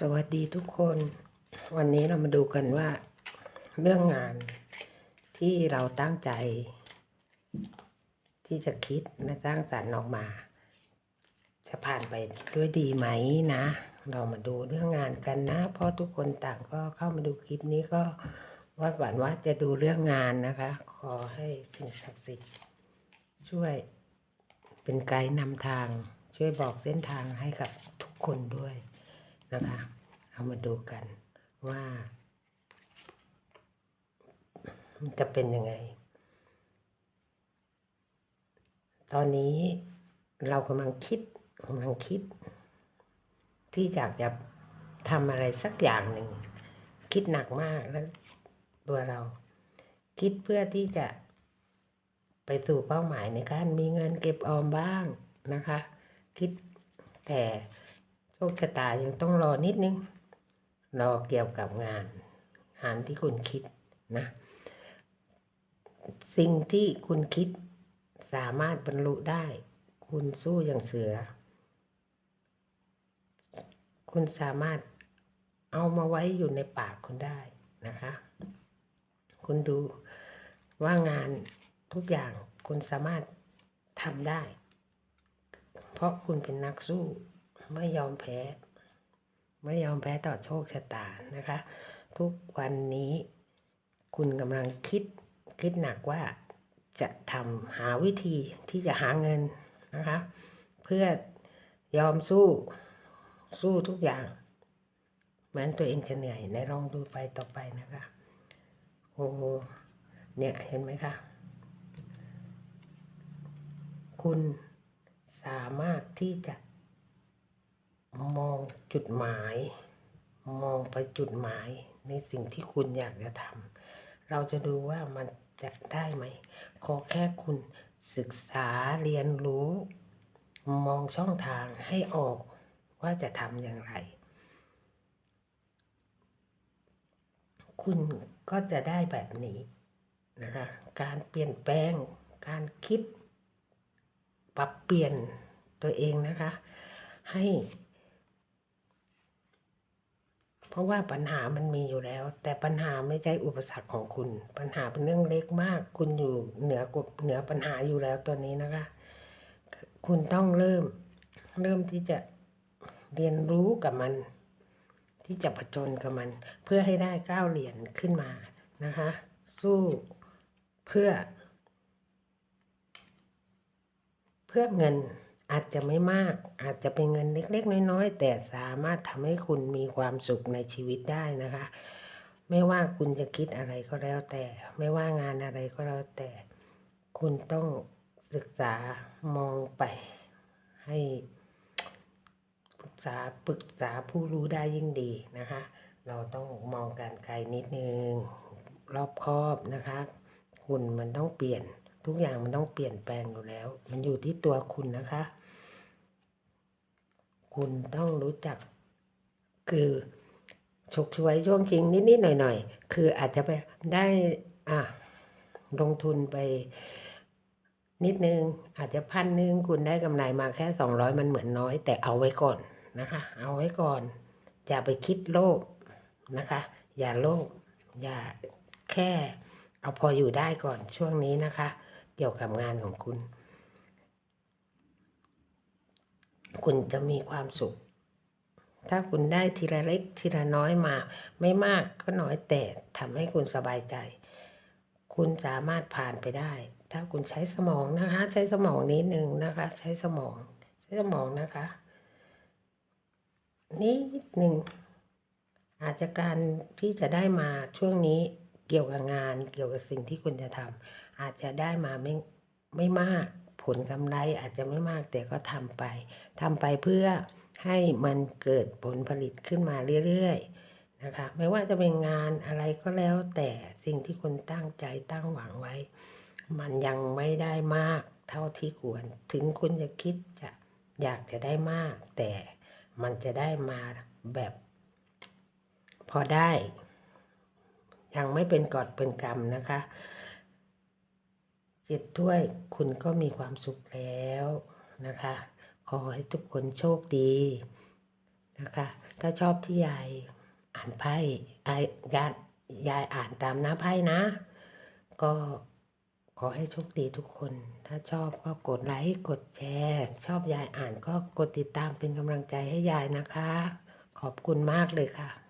สวัสดีทุกคน วันนี้เรามาดูกันว่า เรื่องงานที่เราตั้งใจ ที่จะคิดและสร้างสรรค์ออกมา จะผ่านไปด้วยดีไหมนะ เรามาดูเรื่องงานกันนะ เพราะทุกคนต่างก็เข้ามาดูคลิปนี้ก็ว่าหวังว่าจะดูเรื่องงานนะคะ ขอให้สิ่งศักดิ์สิทธิ์ช่วยเป็นไกด์นำทางช่วยบอกเส้นทางให้กับทุกคนด้วย นะคะ เอามาดูกันว่ามันจะเป็นยังไง ตอนนี้เรากำลังคิดกำลังคิด ที่อยากจะทำอะไรสักอย่างหนึ่ง คิดหนักมากแล้วตัวเรา คิดเพื่อที่จะไปสู่เป้าหมายในการมีเงินเก็บออมบ้างนะคะ คิดแต่ โชคชะตายังต้องรอนิดนึง รอเกี่ยวกับงาน งานที่คุณคิดนะ สิ่งที่คุณคิดสามารถบรรลุได้ คุณสู้อย่างเสือ คุณสามารถเอามาไว้อยู่ในปากคุณได้นะคะ คุณดูว่างานทุกอย่างคุณสามารถทำได้ เพราะคุณเป็นนักสู้ ไม่ยอมแพ้ ไม่ยอมแพ้ต่อโชคชะตานะคะ ทุกวันนี้คุณกำลังคิดคิดหนักว่าจะทำหาวิธีที่จะหาเงินนะคะ เพื่อยอมสู้สู้ทุกอย่างแม้นตัวเองจะเหนื่อยในลองดูไปต่อไปนะคะ โอ้เนี่ยเห็นไหมคะ คุณสามารถที่จะ มองจุดหมาย มองไปจุดหมาย ในสิ่งที่คุณอยากจะทำเราจะดูว่ามันจะได้ไหม ขอแค่คุณศึกษาเรียนรู้ มองช่องทางให้ออกว่าจะทำอย่างไร คุณก็จะได้แบบนี้นะคะการเปลี่ยนแปลง การคิด ปรับเปลี่ยนตัวเองนะคะ ให้ เพราะว่าปัญหามันมีอยู่แล้ว แต่ปัญหาไม่ใช่อุปสรรคของคุณ ปัญหาเป็นเรื่องเล็กมาก คุณอยู่เหนือกว่าเหนือปัญหาอยู่แล้วตัวนี้นะคะ คุณต้องเริ่ม เริ่มที่จะเรียนรู้กับมัน ที่จะผจญกับมัน เพื่อให้ได้ก้าวเหรียญขึ้นมานะคะ สู้เพื่อ เพื่อเงิน อาจจะไม่มาก อาจจะเป็นเงินเล็ก ๆ น้อยๆ แต่สามารถทำให้คุณมีความสุขในชีวิตได้นะคะ ไม่ว่าคุณจะคิดอะไรก็แล้วแต่ ไม่ว่างานอะไรก็แล้วแต่ คุณต้องศึกษามองไป ให้ปรึกษาปรึกษาผู้รู้ได้ยิ่งดีนะคะ เราต้องมองการไกลนิดนึง รอบคอบนะคะ คุณมันต้องเปลี่ยน ทุกอย่างมันต้องเปลี่ยนแปลงอยู่แล้ว มันอยู่ที่ตัวคุณนะคะ คุณต้องรู้จัก คือฉกฉวยช่วงชิงนิดๆหน่อยๆ คืออาจจะไปได้อะลงทุนไปนิดนึง อาจจะพันนึงคุณได้กำไรมาแค่สองร้อยมันเหมือนน้อย แต่เอาไว้ก่อนนะคะ เอาไว้ก่อน อย่าไปคิดโลภนะคะ อย่าโลภอย่าแค่เอาพออยู่ได้ก่อนช่วงนี้นะคะ เกี่ยวกับงานของคุณ คุณจะมีความสุข ถ้าคุณได้ทีละเล็กทีละน้อยมา ไม่มากก็น้อยแต่ทำให้คุณสบายใจ คุณสามารถผ่านไปได้ ถ้าคุณใช้สมองนะคะ ใช้สมองนิดหนึ่งนะคะ ใช้สมอง ใช้สมองนะคะนิดหนึ่งอาจจะการที่จะได้มาช่วงนี้ เกี่ยวกับงาน เกี่ยวกับสิ่งที่คุณจะทำอาจจะได้มาไม่ไม่มากผลกำไรอาจจะไม่มากแต่ก็ทำไปทำไปเพื่อให้มันเกิดผลผลิตขึ้นมาเรื่อยๆนะคะไม่ว่าจะเป็นงานอะไรก็แล้วแต่สิ่งที่คุณตั้งใจตั้งหวังไว้ มันยังไม่ได้มากเท่าที่ควร ถึงคุณจะคิดจะอยากจะได้มาก แต่มันจะได้มาแบบพอได้ ยังไม่เป็นกอดเป็นกรรมนะคะเจ็ดถ้วยคุณก็มีความสุขแล้วนะคะ ขอให้ทุกคนโชคดีนะคะ ถ้าชอบที่ยายอ่านไพ่ยายยายอ่านตามหน้าไพ่นะ ก็ขอให้โชคดีทุกคน ถ้าชอบก็กดไลค์กดแชร์ ชอบยายอ่านก็กดติดตามเป็นกำลังใจให้ยายนะคะ ขอบคุณมากเลยค่ะ